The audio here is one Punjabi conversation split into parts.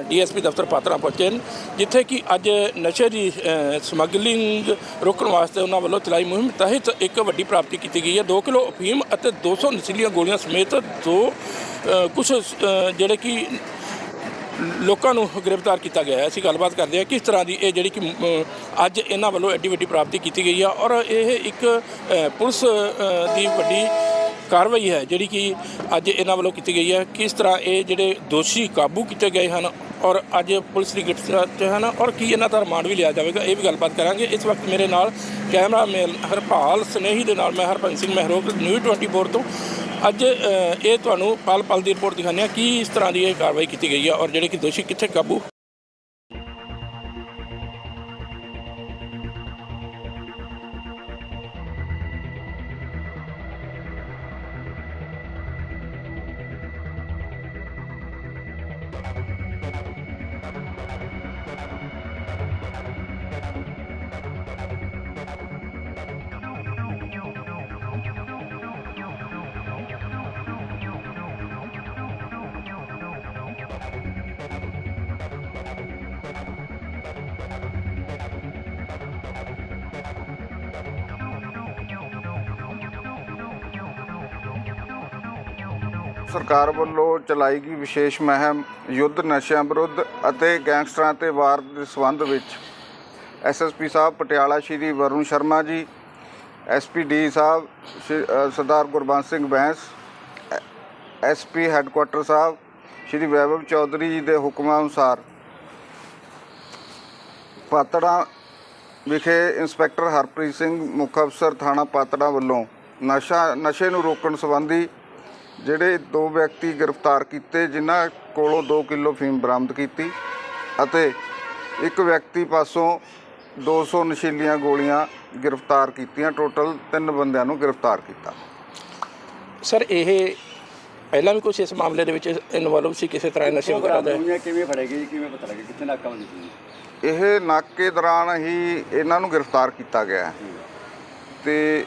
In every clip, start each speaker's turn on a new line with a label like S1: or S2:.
S1: ਡੀਐਸਪੀ ਦਫ਼ਤਰ ਪਾਤਰਾ ਪਹੁੰਚੇ ਨੇ ਜਿੱਥੇ ਕਿ ਅੱਜ ਨਸ਼ੇ ਦੀ ਅ, ਸਮਗਲਿੰਗ ਰੋਕਣ ਵਾਸਤੇ ਉਹਨਾਂ ਵੱਲੋਂ ਚਲਾਈ ਮੁਹਿੰਮ ਤਹਿਤ ਇੱਕ ਵੱਡੀ ਪ੍ਰਾਪਤੀ ਕੀਤੀ ਗਈ ਹੈ। 2 ਕਿਲੋ ਅਫੀਮ ਅਤੇ 200 ਨਸ਼ੀਲੀਆਂ ਗੋਲੀਆਂ ਸਮੇਤ ਦੋ ਕੁਝ ਜਿਹੜੇ ਕਿ ਲੋਕਾਂ ਨੂੰ ਗ੍ਰਿਫਤਾਰ ਕੀਤਾ ਗਿਆ ਹੈ। ਅਸੀਂ ਗੱਲਬਾਤ ਕਰਦੇ ਹਾਂ ਕਿਸ ਤਰ੍ਹਾਂ ਦੀ ਇਹ ਜਿਹੜੀ ਕਿ ਅੱਜ ਇਹਨਾਂ ਵੱਲੋਂ ਐਡੀ ਵੱਡੀ ਪ੍ਰਾਪਤੀ ਕੀਤੀ ਗਈ ਹੈ ਔਰ ਇਹ ਇੱਕ ਪੁਲਿਸ ਦੀ ਵੱਡੀ ਕਾਰਵਾਈ ਹੈ ਜਿਹੜੀ ਕਿ ਅੱਜ ਇਹਨਾਂ ਵੱਲੋਂ ਕੀਤੀ ਗਈ ਹੈ। ਕਿਸ ਤਰ੍ਹਾਂ ਇਹ ਜਿਹੜੇ ਦੋਸ਼ੀ ਕਾਬੂ ਕੀਤੇ ਗਏ ਹਨ ਔਰ ਅੱਜ ਪੁਲਿਸ ਦੀ ਗ੍ਰਿਫਤਾਰ 'ਚ ਹਨ ਔਰ ਕੀ ਇਹਨਾਂ ਦਾ ਰਿਮਾਂਡ ਵੀ ਲਿਆ ਜਾਵੇਗਾ, ਇਹ ਵੀ ਗੱਲਬਾਤ ਕਰਾਂਗੇ। ਇਸ ਵਕਤ ਮੇਰੇ ਨਾਲ ਕੈਮਰਾਮੈਨ ਹਰਪਾਲ, ਸਨੇਹੀ ਦੇ ਨਾਲ ਮੈਂ ਹਰਪੰਜ ਸਿੰਘ ਮਹਿਰੋਕ, ਨਿਊਜ਼ 24 ਤੋਂ। ਅੱਜ ਇਹ ਤੁਹਾਨੂੰ ਪਲ ਪਲ ਦੀ ਰਿਪੋਰਟ ਦਿਖਾਉਂਦੇ ਹਾਂ, ਕੀ ਇਸ ਤਰ੍ਹਾਂ ਦੀ ਇਹ ਕਾਰਵਾਈ ਕੀਤੀ ਗਈ ਹੈ ਔਰ ਜਿਹੜੇ ਕਿ ਦੋਸ਼ੀ ਕਿੱਥੇ ਕਾਬੂ
S2: ਸਰਕਾਰ ਵੱਲੋਂ ਚਲਾਈ ਗਈ ਵਿਸ਼ੇਸ਼ ਮਹਿਮ ਯੁੱਧ ਨਸ਼ਿਆਂ ਵਿਰੁੱਧ ਅਤੇ ਗੈਂਗਸਟਰਾਂ ਤੇ ਵਾਰ ਦੇ ਸੰਬੰਧ ਵਿੱਚ ਐਸਐਸਪੀ ਸਾਹਿਬ ਪਟਿਆਲਾ ਸ਼੍ਰੀ ਵਰੁਣ ਸ਼ਰਮਾ ਜੀ ਐਸਪੀਡੀ ਸਾਹਿਬ ਸ਼੍ਰੀ- ਅ, ਸਰਦਾਰ ਗੁਰਬੰਸ ਸਿੰਘ ਬੈਂਸ ਐਸਪੀ ਹੈੱਡਕੁਆਟਰ ਸਾਹਿਬ ਸ਼੍ਰੀ ਵੈਭਵ ਚੌਧਰੀ ਜੀ ਦੇ ਹੁਕਮਾਂ ਅਨੁਸਾਰ ਪਾਤੜਾ ਵਿਖੇ ਇੰਸਪੈਕਟਰ ਹਰਪ੍ਰੀਤ ਸਿੰਘ ਮੁੱਖ ਅਫਸਰ ਥਾਣਾ ਪਾਤੜਾ ਵੱਲੋਂ ਨਸ਼ਾ ਨਸ਼ੇ ਨੂੰ ਰੋਕਣ ਸੰਬੰਧੀ ਜਿਹੜੇ ਦੋ ਵਿਅਕਤੀ ਗ੍ਰਿਫਤਾਰ ਕੀਤੇ ਜਿਨ੍ਹਾਂ ਕੋਲੋਂ 2 ਕਿਲੋ ਫੀਮ ਬਰਾਮਦ ਕੀਤੀ ਅਤੇ ਇੱਕ ਵਿਅਕਤੀ ਪਾਸੋਂ 200 ਨਸ਼ੀਲੀਆਂ ਗੋਲੀਆਂ ਗ੍ਰਿਫਤਾਰ ਕੀਤੀਆਂ ਟੋਟਲ ਤਿੰਨ ਬੰਦਿਆਂ ਨੂੰ ਗ੍ਰਿਫਤਾਰ ਕੀਤਾ।
S1: ਸਰ ਇਹ ਪਹਿਲਾਂ ਵੀ ਕੁਝ ਇਸ ਮਾਮਲੇ ਦੇ ਵਿੱਚ ਇਨਵੋਲਵ ਸੀ ਕਿਸੇ ਤਰ੍ਹਾਂ ਨਸ਼ੇ ਵਗੈਰਾ ਦਾ?
S3: ਕਿਵੇਂ ਫੜੇਗੀ ਜੀ? ਕਿਵੇਂ ਪਤਾ ਲੱਗੇ ਕਿੱਥੇ ਨਾਕਾਬੰਦੀ ਸੀ?
S2: ਇਹ ਨਾਕੇ ਦੌਰਾਨ ਹੀ ਇਹਨਾਂ ਨੂੰ ਗ੍ਰਿਫਤਾਰ ਕੀਤਾ ਗਿਆ। ਤੇ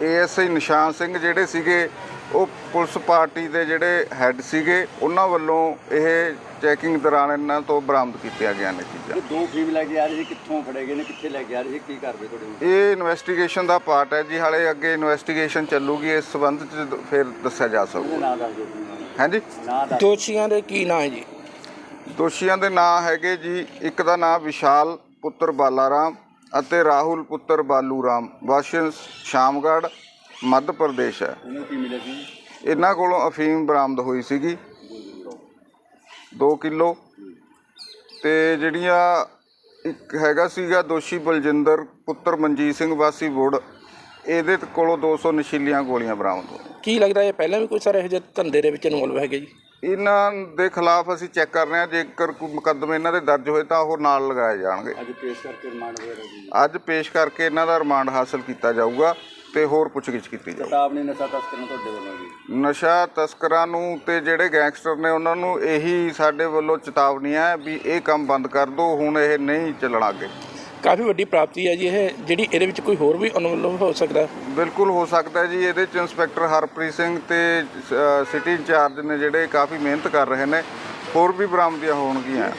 S2: ਏਐਸਆਈ ਨਿਸ਼ਾਨ ਸਿੰਘ ਜਿਹੜੇ ਸੀਗੇ ਉਹ ਪੁਲਿਸ ਪਾਰਟੀ ਦੇ ਜਿਹੜੇ ਹੈੱਡ ਸੀਗੇ ਉਹਨਾਂ ਵੱਲੋਂ ਇਹ ਚੈਕਿੰਗ ਦੌਰਾਨ ਇਹਨਾਂ ਤੋਂ ਬਰਾਮਦ ਕੀਤੀਆਂ ਗਿਆ ਨੇ ਚੀਜ਼ਾਂ।
S3: ਇਹ ਦੋ ਫੀਮ ਲੈ ਕੇ ਆ ਰਹੇ ਸੀ ਕਿੱਥੋਂ ਫੜੇਗੇ ਨੇ ਕਿੱਥੇ ਲੈ ਕੇ ਆ ਰਹੇ ਸੀ ਕੀ ਕਰਦੇ ਤੁਹਾਡੇ ਨੂੰ
S2: ਇਹ ਇਨਵੈਸਟੀਗੇਸ਼ਨ ਦਾ ਪਾਰਟ ਹੈ ਜੀ ਹਾਲੇ ਅੱਗੇ ਇਨਵੈਸਟੀਗੇਸ਼ਨ ਚੱਲੂਗੀ ਇਸ ਸਬੰਧ ਚ ਫਿਰ ਦੱਸਿਆ ਜਾ ਸਕੂਗਾ।
S3: ਨਾਂ
S2: ਹਾਂਜੀ?
S3: ਨਾਂ ਦੱਸ
S1: ਦੋਸ਼ੀਆਂ ਦੇ ਕੀ ਨਾਂ ਹੈ ਜੀ?
S2: ਦੋਸ਼ੀਆਂ ਦੇ ਨਾਂ ਹੈਗੇ ਜੀ ਇੱਕ ਦਾ ਨਾਮ ਵਿਸ਼ਾਲ ਪੁੱਤਰ ਬਾਲਾਰਾਮ ਅਤੇ ਰਾਹੁਲ ਪੁੱਤਰ ਬਾਲੂ ਰਾਮ ਵਾਸ਼ਨ ਸ਼ਾਮਗੜ੍ਹ ਮੱਧ ਪ੍ਰਦੇਸ਼ ਹੈ।
S3: ਇਹਨੂੰ
S2: ਕੋਲੋਂ ਅਫੀਮ ਬਰਾਮਦ ਹੋਈ ਸੀਗੀ। 2 ਕਿਲੋ। ਤੇ ਜਿਹੜੀਆਂ ਇੱਕ ਹੈਗਾ ਸੀਗਾ ਦੋਸ਼ੀ ਬਲਜਿੰਦਰ ਪੁੱਤਰ ਮਨਜੀਤ ਸਿੰਘ ਵਾਸੀ ਵੁੜ ਇਹਦੇ ਕੋਲੋਂ 200 ਨਸ਼ੀਲੀਆਂ ਗੋਲੀਆਂ ਬਰਾਮਦ ਹੋਈਆਂ।
S1: ਕੀ ਲੱਗਦਾ ਇਹ ਪਹਿਲਾਂ ਵੀ ਕੋਈ ਸਾਰੇ ਇਹੋ ਜਿਹੇ ਧੰਦੇ ਦੇ ਵਿੱਚ ਇਨਵੋਲਵ ਹੈਗੇ ਜੀ?
S2: ਇਹਨਾਂ ਦੇ ਖਿਲਾਫ ਅਸੀਂ ਚੈੱਕ ਕਰ ਰਹੇ ਹਾਂ ਜੇਕਰ ਕੋਈ ਮੁਕੱਦਮੇ ਇਹਨਾਂ ਦੇ ਦਰਜ ਹੋਏ ਤਾਂ ਉਹ ਨਾਲ ਲਗਾਏ ਜਾਣਗੇ।
S3: ਅੱਜ ਪੇਸ਼ ਕਰਕੇ ਰਿਮਾਂਡ ਵਗੈਰਾ ਜੀ।
S2: ਅੱਜ ਪੇਸ਼ ਕਰਕੇ ਇਹਨਾਂ ਦਾ ਰਿਮਾਂਡ ਹਾਸਲ ਕੀਤਾ ਜਾਊਗਾ ਤੇ ਹੋਰ ਪੁੱਛਗਿੱਛ ਕੀਤੀ ਜਾਊਗੀ।
S3: ਆਪਣੀ ਨਸ਼ਾ ਤਸਕਰਾਂ ਤੁਹਾਡੇ ਵੱਲੋਂ ਜੀ।
S2: ਨਸ਼ਾ ਤਸਕਰਾਂ ਨੂੰ ਤੇ ਜਿਹੜੇ ਗੈਂਗਸਟਰ ਨੇ ਉਹਨਾਂ ਨੂੰ ਇਹੀ ਸਾਡੇ ਵੱਲੋਂ ਚੇਤਾਵਨੀ ਹੈ ਵੀ ਇਹ ਕੰਮ ਬੰਦ ਕਰ ਦਿਓ ਹੁਣ ਇਹ ਨਹੀਂ ਚੱਲਣਾ ਅੱਗੇ।
S1: ਕਾਫੀ ਵੱਡੀ ਪ੍ਰਾਪਤੀ ਹੈ ਜੀ ਇਹ ਜਿਹੜੀ ਇਹਦੇ ਵਿੱਚ ਕੋਈ ਹੋਰ ਵੀ ਇਨਵੋਲਵ ਹੋ ਸਕਦਾ।
S2: ਬਿਲਕੁਲ ਹੋ ਸਕਦਾ ਹੈ ਜੀ ਇਹਦੇ ਚ ਇੰਸਪੈਕਟਰ ਹਰਪ੍ਰੀਤ ਸਿੰਘ ਤੇ ਅ, ਸਿਟੀ ਇੰਚਾਰਜ ਨੇ ਜਿਹੜੇ ਕਾਫੀ ਮਿਹਨਤ ਕਰ ਰਹੇ ਨੇ ਹੋਰ ਵੀ ਬਰਾਮਦੀਆਂ ਹੋਣਗੀਆਂ